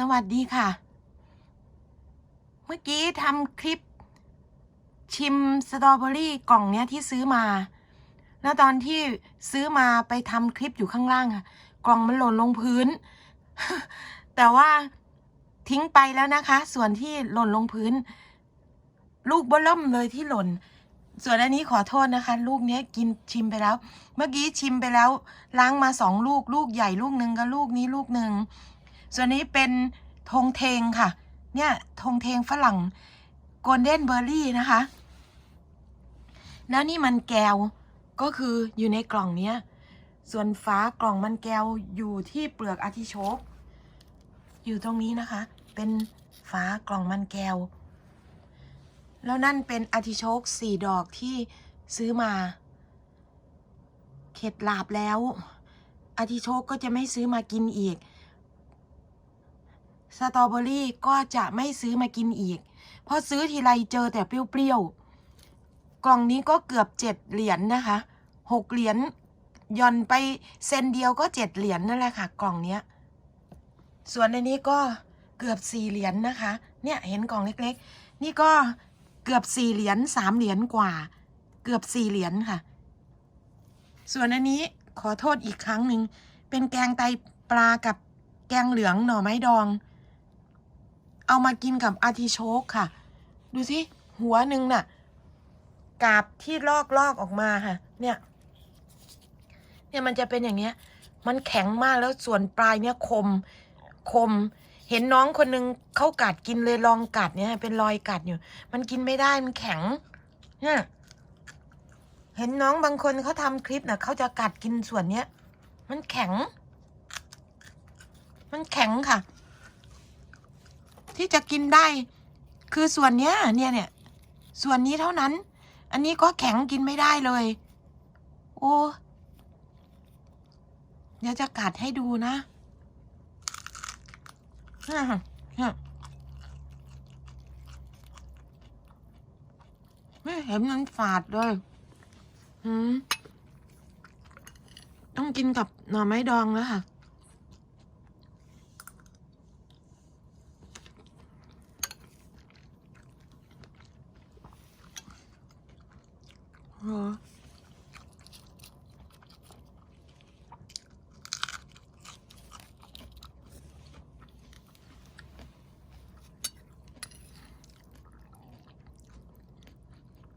สวัสดีค่ะ เมื่อกี้ทำคลิป ชิมสตรอเบอรี่กล่องเนี้ยที่ซื้อมา แล้วตอนที่ซื้อมาไปทำคลิปอยู่ข้างล่างค่ะ กล่องมันหล่นลงพื้น แต่ว่าทิ้งไปแล้วนะคะ ส่วนที่หล่นลงพื้น ลูกบล่มเลยที่หล่น ส่วนอันนี้ขอโทษนะคะ ลูกเนี้ยกินชิมไปแล้ว เมื่อกี้ชิมไปแล้ว ล้างมาสองลูก ลูกใหญ่ลูกหนึ่งกับลูกนี้ลูกหนึ่ง ส่วนนี้เป็นธงเทงค่ะ เนี่ยธงเทงฝรั่งโกลเด้นเบอร์รี่นะคะ แล้วนี่มันแก้วก็คืออยู่ในกล่องเนี้ย ส่วนฟ้ากล่องมันแก้วอยู่ที่เปลือกอาร์ติโชกอยู่ตรงนี้นะคะ เป็นฟ้ากล่องมันแก้ว แล้วนั่นเป็นอาร์ติโชกสี่ดอกที่ซื้อมา เข็ดหลาบแล้วอาร์ติโชกก็จะไม่ซื้อมากินอีก สตรอเบอรี่ก็จะไม่ซื้อมากินอีก เพราะซื้อทีไรเจอแต่เปรี้ยวๆ กล่องนี้ก็เกือบเจ็ดเหรียญนนะคะหกเหรียญย่อนไปเซนเดียวก็เจ็ดเหรียญนนั่นแหละค่ะ กล่องเนี้ย ส่วนในนี้ก็เกือบสี่เหรียญนนะคะ เนี่ยเห็นกล่องเล็กๆ นี่ก็เกือบสี่เหรียญสามเหรียญกว่า เกือบสี่เหรียญค่ะ ส่วนอันนี้ขอโทษอีกครั้งหนึ่งเป็นแกงไตปลากับแกงเหลืองหน่อไม้ดอง เอามากินกับอาร์ติโชกค่ะ ดูสิหัวหนึ่งน่ะกาบที่ลอกลอกออกมาค่ะ เนี่ย เนี่ยมันจะเป็นอย่างเนี้ย มันแข็งมากแล้วส่วนปลายเนี่ยคมคม เห็นน้องคนนึงเขากัดกินเลยลองกัดเนี่ย เป็นรอยกัดอยู่ มันกินไม่ได้มันแข็ง เนี่ยเห็นน้องบางคนเขาทำคลิปน่ะเขาจะกัดกินส่วนเนี้ย มันแข็ง มันแข็งค่ะ ที่จะกินได้ คือส่วนเนี้ยเนี่ยเนี่ยส่วนนี้เท่านั้น อันนี้ก็แข็งกินไม่ได้เลย โอ้เดี๋ยวจะกัดให้ดูนะเนี่ยค่ะเนี่ยไม่เห็นมันฝาดเลยต้องกินกับหน่อไม้ดองแล้วค่ะ หรอ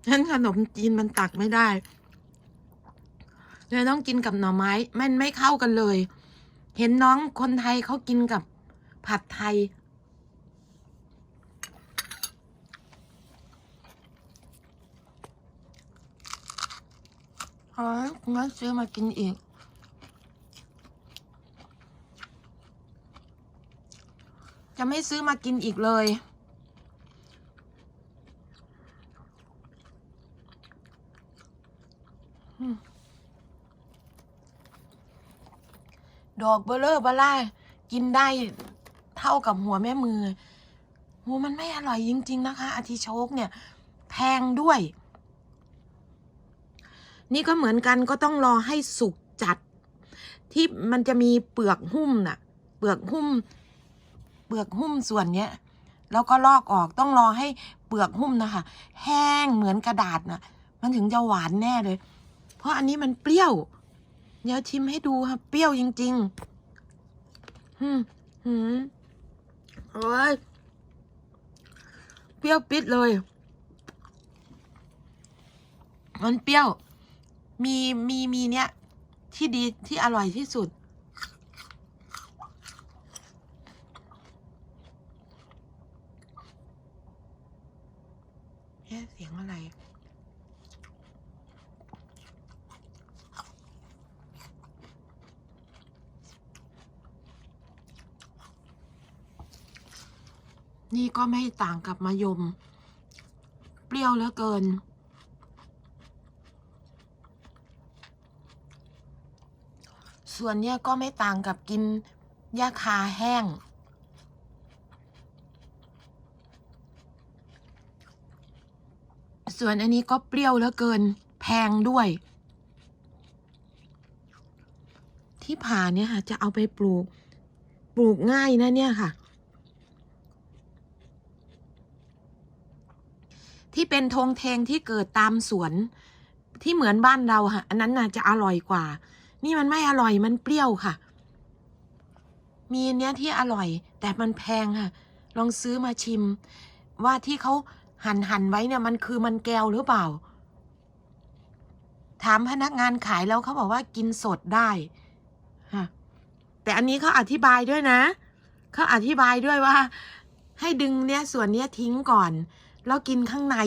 ฉันขนมจีนมันตักไม่ได้เลยต้องกินกับหน่อไม้ มันไม่เข้ากันเลย เห็นน้องคนไทยเขากินกับผัดไทย เฮ้ยงั้นซื้อมากินอีก จะไม่ซื้อมากินอีกเลยดอกเบลเลอร์บล่ากินได้เท่ากับหัวแม่มือโหมันไม่อร่อยจริง ๆ นะคะอาทิโชกเนี่ย แพงด้วย นี่ก็เหมือนกันก็ต้องรอให้สุกจัด ที่มันจะมีเปลือกหุ้มน่ะ เปลือกหุ้ม เปลือกหุ้มส่วนเนี้ย แล้วก็ลอกออกต้องรอให้เปลือกหุ้มนะคะแห้งเหมือนกระดาษน่ะ มันถึงจะหวานแน่เลย เพราะอันนี้มันเปรี้ยว เดี๋ยวชิมให้ดูค่ะเปรี้ยวจริงๆหืมหืมโอ้ยเปรี้ยวปิดเลย มันเปรี้ยว มีมีมีเนี้ยที่ดีที่อร่อยที่สุดเอ๊ะเสียงอะไรนี่ก็ไม่ต่างกับมะยม เปรี้ยวเหลือเกิน ส่วนเนี่ยก็ไม่ต่างกับกินยาคาแห้ง ส่วนอันนี้ก็เปรี้ยวเหลือเกิน แพงด้วย ที่ผ่าเนี่ยค่ะ จะเอาไปปลูก ปลูกง่ายนะเนี่ยค่ะ ที่เป็นทงเทงที่เกิดตามสวนที่เหมือนบ้านเราค่ะ อันนั้นน่าจะอร่อยกว่า นี่มันไม่อร่อยมันเปรี้ยวค่ะ มีอันเนี้ยที่อร่อย แต่มันแพงค่ะ ลองซื้อมาชิม ว่าที่เขาหั่นหั่นไว้เนี่ยมันคือมันแก้วหรือเปล่า ถามพนักงานขายแล้วเขาบอกว่ากินสดได้ค่ะแต่อันนี้เขาอธิบายด้วยนะเขาอธิบายด้วยว่า ให้ดึงเนี้ยส่วนเนี้ยทิ้งก่อน แล้วกินข้างใน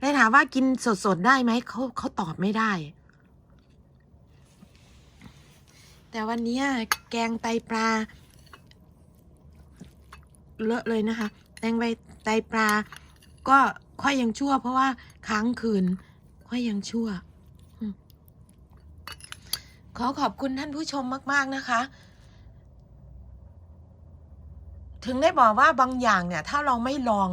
เลยถามว่ากินสดๆได้ไหมเขาเขาตอบไม่ได้ แต่วันนี้แกงไตปลา เลอะเลยนะคะแตงใบไตปลา ก็ค่อยยังชั่ว เพราะว่าค้างคืน ค่อยยังชั่ว ขอขอบคุณท่านผู้ชมมาก ๆ นะคะ ถึงได้บอกว่าบางอย่างเนี่ย ถ้าเราไม่ลอง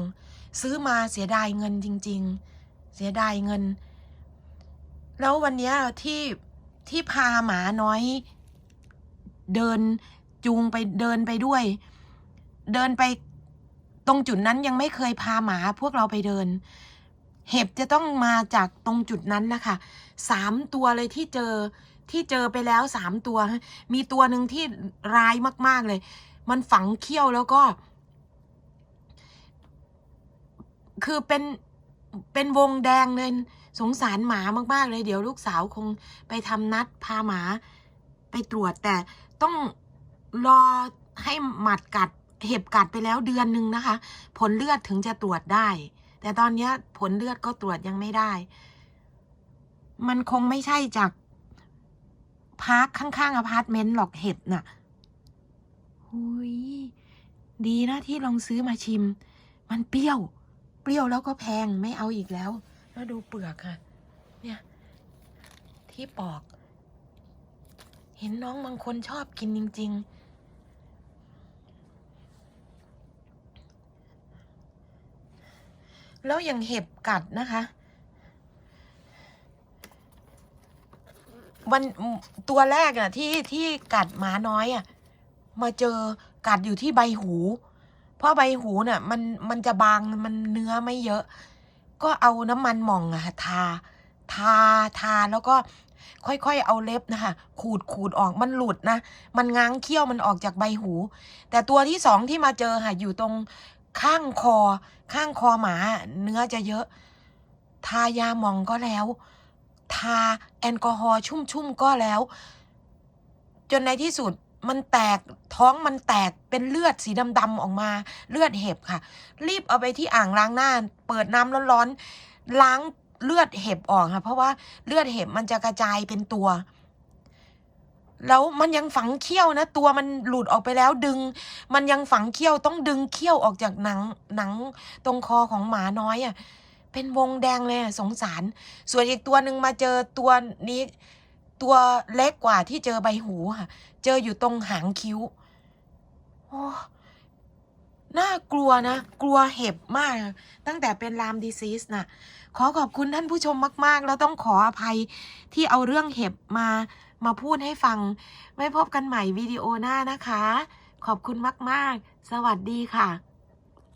ซื้อมาเสียดายเงินจริง ๆ เสียดายเงิน แล้ววันนี้ที่ที่พาหมาน้อย เดินจูงไปเดินไปด้วย เดินไปตรงจุดนั้นยังไม่เคยพาหมาพวกเราไปเดิน เห็บจะต้องมาจากตรงจุดนั้นนะคะสามตัวเลยที่เจอที่เจอไปแล้วสามตัว มีตัวหนึ่งที่ร้ายมาก ๆเลย มันฝังเขี้ยวแล้วก็ คือเป็นเป็นวงแดงเลยสงสารหมามาก ๆ เลย เดี๋ยวลูกสาวคงไปทำนัดพาหมาไปตรวจแต่ ต้องรอให้หมัดกัด เห็บกัดไปแล้วเดือนหนึ่งนะคะ ผลเลือดถึงจะตรวจได้ แต่ตอนนี้ผลเลือดก็ตรวจยังไม่ได้ มันคงไม่ใช่จากพักข้างๆอพาร์ตเมนต์หรอกเห็บน่ะหุยดีนะที่ลองซื้อมาชิม มันเปรี้ยว เปรี้ยวแล้วก็แพงไม่เอาอีกแล้ว แล้วดูเปลือกค่ะ เนี่ย ที่ปอก เห็นน้องบางคนชอบกินจริง ๆ แล้วอย่างเห็บกัดนะคะ วันตัวแรกอะที่ที่กัดหมาน้อยอะมาเจอกัดอยู่ที่ใบหู เพราะใบหูน่ะ มันมันจะบางมันเนื้อไม่เยอะ ก็เอาน้ำมันหม่องอะทา ทาทาแล้วก็ ค่อยๆ เอาเล็บนะคะ ขูดขูดออกมันหลุดนะ มันง้างเขี้ยวมันออกจากใบหู แต่ตัวที่สองที่มาเจอค่ะ อยู่ตรงข้างคอ ข้างคอหมา เนื้อจะเยอะ ทายาหมองก็แล้ว ทาแอลกอฮอล์ชุ่มๆก็แล้ว จนในที่สุดมันแตกท้องมันแตกเป็นเลือดสีดำๆออกมา เลือดเห็บค่ะ รีบเอาไปที่อ่างล้างหน้า เปิดน้ำร้อนๆล้าง เลือดเห็บออกค่ะ เพราะว่าเลือดเห็บมันจะกระจายเป็นตัว แล้วมันยังฝังเขี้ยวนะ ตัวมันหลุดออกไปแล้วดึง มันยังฝังเขี้ยวต้องดึงเขี้ยวออกจากหนังหนังตรงคอของหมาน้อยอะ่ะ เป็นวงแดงเลยสงสาร ส่วนอีกตัวหนึ่งมาเจอตัวนี้ ตัวเล็กกว่าที่เจอใบหูค่ะ เจออยู่ตรงหางคิ้ว โอ้ น่ากลัวนะ กลัวเห็บมาก ตั้งแต่เป็นลามดีซีสนะขอขอบคุณท่านผู้ชมมาก ๆ แล้วต้องขออภัยที่เอาเรื่องเห็บมามาพูดให้ฟัง ไม่พบกันใหม่วิดีโอหน้านะคะ ขอบคุณมาก ๆ สวัสดีค่ะ